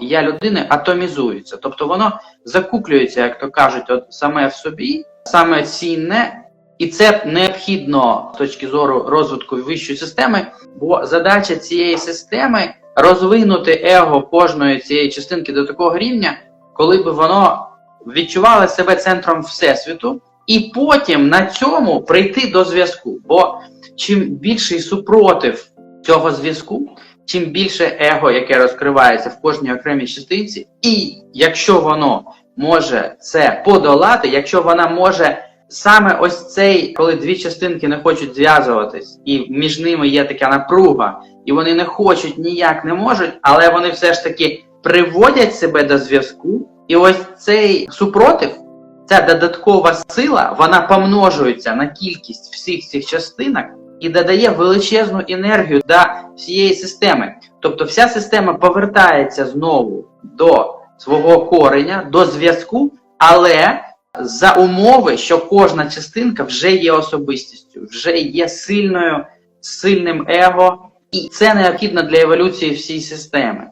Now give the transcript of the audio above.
я людини атомізується. Тобто воно закуклюється, як то кажуть, от саме в собі, саме цінне, і це необхідно з точки зору розвитку вищої системи, бо задача цієї системи розвинути его кожної цієї частинки до такого рівня, коли би воно відчувало себе центром всесвіту, і потім на цьому прийти до зв'язку. Бо чим більший супротив цього зв'язку, чим більше его, яке розкривається в кожній окремій частинці, і якщо воно може це подолати, якщо вона може саме ось цей, коли дві частинки не хочуть зв'язуватись, і між ними є така напруга, і вони не хочуть ніяк не можуть, але вони все ж таки приводять себе до зв'язку, і ось цей супротив. Ця додаткова сила вона помножується на кількість всіх цих частинок і додає величезну енергію до всієї системи. Тобто вся система повертається знову до свого кореня, до зв'язку, але за умови, що кожна частинка вже є особистістю, вже є сильною, сильним его, і це необхідно для еволюції всієї системи.